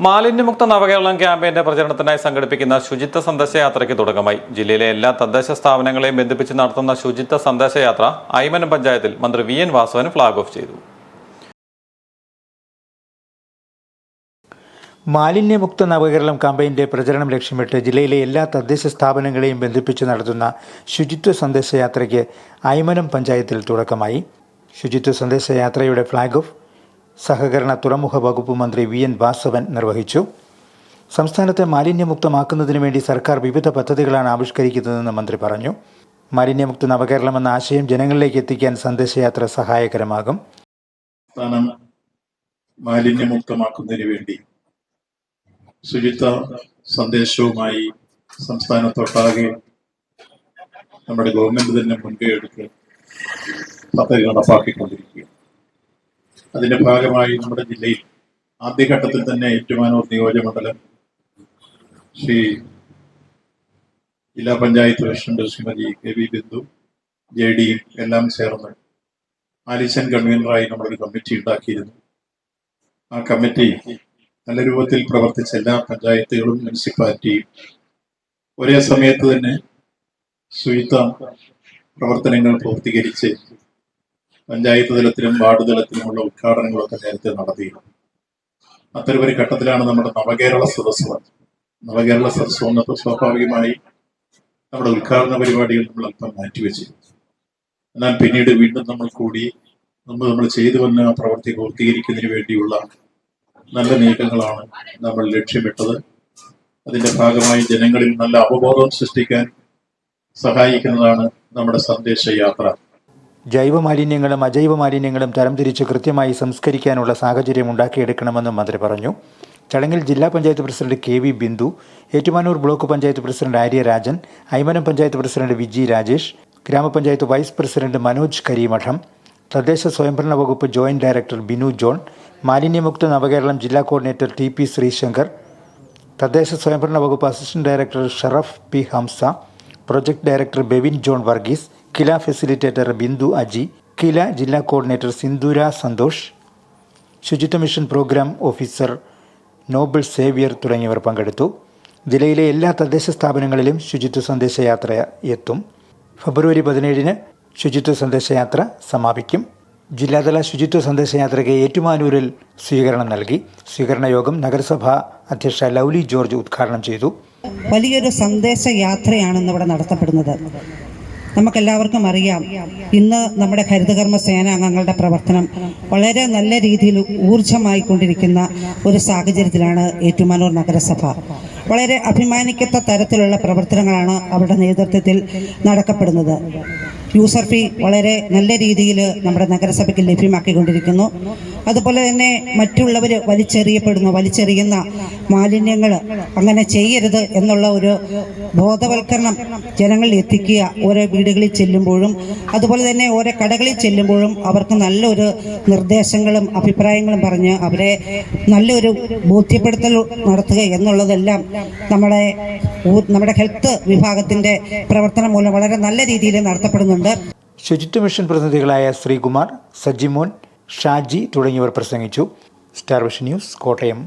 മാലിന്യമുക്ത നവകേരളം ക്യാമ്പയിന്റെ പ്രചരണത്തിനായി സംഘടിപ്പിക്കുന്ന ശുചിത്വ സന്ദേശയാത്രയ്ക്ക് തുടക്കമായി. ജില്ലയിലെ എല്ലാ തദ്ദേശ സ്ഥാപനങ്ങളെയും ബന്ധിപ്പിച്ച് നടത്തുന്ന ശുചിത്വ സന്ദേശയാത്ര ഐമനം പഞ്ചായത്തിൽ മന്ത്രി V. N. Vasavan flag off ചെയ്തു. മാലിന്യമുക്ത നവകേരളം ക്യാമ്പയിന്റെ പ്രചരണം ലക്ഷ്യമിട്ട് ജില്ലയിലെ എല്ലാ തദ്ദേശ സ്ഥാപനങ്ങളെയും ബന്ധിപ്പിച്ച് നടത്തുന്ന ശുചിത്വ സന്ദേശയാത്രയ്ക്ക് ഐമനം പഞ്ചായത്തിൽ തുടക്കമായി. ശുചിത്വ സന്ദേശയാത്രയുടെ ഫ്ളാഗ് ഓഫ് സഹകരണ തുറമുഖ വകുപ്പ് മന്ത്രി വി എൻ വാസവൻ നിർവഹിച്ചു. സംസ്ഥാനത്തെ മാലിന്യമുക്തമാക്കുന്നതിനു വേണ്ടി സർക്കാർ വിവിധ പദ്ധതികളാണ് ആവിഷ്കരിക്കുന്നതെന്ന് മന്ത്രി പറഞ്ഞു. മാലിന്യമുക്ത നവകേരളം എന്ന ആശയം ജനങ്ങളിലേക്ക് എത്തിക്കാൻ സന്ദേശയാത്ര സഹായകരമാകും. മാലിന്യമുക്തമാക്കുന്നതിന് വേണ്ടി ശുചിത്വ സന്ദേശവുമായി സംസ്ഥാനത്തൊട്ടാകെ നമ്മുടെ ഗവൺമെന്റ് തന്നെ മുൻകൈ എടുത്ത് പദ്ധതി നടപ്പാക്കിക്കൊണ്ടിരിക്കുകയാണ്. അതിന്റെ ഭാഗമായി നമ്മുടെ ജില്ലയിൽ ആദ്യഘട്ടത്തിൽ തന്നെ ഏറ്റുമാനൂർ നിയോജകമണ്ഡലം ശ്രീ ജില്ലാ panchayat president Srimathi K V Bindu J ഡിയും എല്ലാം ചേർന്ന് ആലിസൻ കൺവീനറായി നമ്മളൊരു കമ്മിറ്റി ഉണ്ടാക്കിയിരുന്നു. ആ കമ്മിറ്റി നല്ല രൂപത്തിൽ പ്രവർത്തിച്ച എല്ലാ പഞ്ചായത്തുകളും മുനിസിപ്പാലിറ്റിയും ഒരേ സമയത്ത് തന്നെ ശുചിത്വ പ്രവർത്തനങ്ങൾ പൂർത്തീകരിച്ച് പഞ്ചായത്ത് തലത്തിലും വാർഡ് തലത്തിലുമുള്ള ഉദ്ഘാടനങ്ങളൊക്കെ നേരത്തെ നടത്തിയിരുന്നു. അത്തരം ഒരു ഘട്ടത്തിലാണ് നമ്മുടെ നവകേരള സദസ്സ് നവകേരള സദസ്സ് വന്നപ്പോൾ സ്വാഭാവികമായി നമ്മുടെ ഉദ്ഘാടന പരിപാടികൾ നമ്മൾ അല്പം മാറ്റിവെച്ചിരുന്നു. എന്നാൽ പിന്നീട് വീണ്ടും നമ്മൾ കൂടി നമ്മൾ നമ്മൾ ചെയ്തു വന്ന പ്രവൃത്തി പൂർത്തീകരിക്കുന്നതിന് വേണ്ടിയുള്ള നല്ല നീക്കങ്ങളാണ് നമ്മൾ ലക്ഷ്യമിട്ടത്. അതിന്റെ ഭാഗമായി ജനങ്ങളിൽ നല്ല അവബോധം സൃഷ്ടിക്കാൻ സഹായിക്കുന്നതാണ് നമ്മുടെ സന്ദേശയാത്ര ജൈവ മാലിന്യങ്ങളും അജൈവ മാലിന്യങ്ങളും തരംതിരിച്ച് കൃത്യമായി സംസ്കരിക്കാനുള്ള സാഹചര്യം ഉണ്ടാക്കിയെടുക്കണമെന്നും മന്ത്രി പറഞ്ഞു. ചടങ്ങിൽ ജില്ലാ panchayat president K V Bindu Ettumanoor block panchayat president Arya Rajan Aymanam panchayat president Viji Rajesh ഗ്രാമപഞ്ചായത്ത് വൈസ് പ്രസിഡന്റ് മനോജ് കരീമഠം തദ്ദേശ സ്വയംഭരണ വകുപ്പ് ജോയിന്റ് ഡയറക്ടർ ബിനു ജോൺ മാലിന്യമുക്ത നവകേരളം ജില്ലാ കോർഡിനേറ്റർ ടി പി ശ്രീശങ്കർ തദ്ദേശ സ്വയംഭരണ വകുപ്പ് assistant director Sharaf P Hamsa project director Bevin John Varghese KILA facilitator Bindu Aji KILA ജില്ലാ coordinator Sindhura Santhosh Suchitwa mission programme officer Noble Xavier തുടങ്ങിയവർ പങ്കെടുത്തു. ജില്ലയിലെ എല്ലാ തദ്ദേശ സ്ഥാപനങ്ങളിലും ശുചിത്വ സന്ദേശയാത്ര എത്തും. ഫെബ്രുവരി പതിനേഴിന് ശുചിത്വ സന്ദേശയാത്ര സമാപിക്കും. ജില്ലാതല ശുചിത്വ സന്ദേശയാത്രയ്ക്ക് ഏറ്റുമാനൂരിൽ സ്വീകരണം നൽകി. സ്വീകരണ യോഗം നഗരസഭാ അധ്യക്ഷ ലൗലി ജോർജ് ഉദ്ഘാടനം ചെയ്തു. വലിയൊരു സന്ദേശ യാത്രയാണ് ഇന്ന് നടത്തപ്പെടുന്നത്. നമുക്കെല്ലാവർക്കും അറിയാം. ഇന്ന് നമ്മുടെ ഹരിതകർമ്മ സേനാംഗങ്ങളുടെ പ്രവർത്തനം വളരെ നല്ല രീതിയിൽ ഊർജമായിക്കൊണ്ടിരിക്കുന്ന ഒരു സാഹചര്യത്തിലാണ് ഏറ്റുമാനൂർ നഗരസഭ. വളരെ അഭിമാനിക്കത്ത തരത്തിലുള്ള പ്രവർത്തനങ്ങളാണ് അവരുടെ നേതൃത്വത്തിൽ നടക്കപ്പെടുന്നത്. യൂസർ ഫീ വളരെ നല്ല രീതിയിൽ നമ്മുടെ നഗരസഭയ്ക്ക് ലഭ്യമാക്കിക്കൊണ്ടിരിക്കുന്നു. അതുപോലെ തന്നെ മറ്റുള്ളവർ വലിച്ചെറിയപ്പെടുന്നു വലിച്ചെറിയുന്ന മാലിന്യങ്ങൾ അങ്ങനെ ചെയ്യരുത് എന്നുള്ള ഒരു ബോധവൽക്കരണം ജനങ്ങളിൽ എത്തിക്കുക ഓരോ വീടുകളിൽ ചെല്ലുമ്പോഴും. അതുപോലെ തന്നെ ഓരോ കടകളിൽ ചെല്ലുമ്പോഴും അവർക്ക് നല്ലൊരു നിർദ്ദേശങ്ങളും അഭിപ്രായങ്ങളും പറഞ്ഞ് അവരെ നല്ലൊരു ബോധ്യപ്പെടുത്തൽ നടത്തുക എന്നുള്ളതെല്ലാം നമ്മുടെ നമ്മുടെ ഹെൽത്ത് വിഭാഗത്തിന്റെ പ്രവർത്തനം മൂലം വളരെ നല്ല രീതിയിൽ നടത്തപ്പെടുന്നുണ്ട്. ശുചിത്വ മിഷൻ പ്രതിനിധികളായ ശ്രീകുമാർ സജിമോൻ ഷാജി തുടങ്ങിയവർ പ്രസംഗിച്ചു. Star Vision News Kottayam.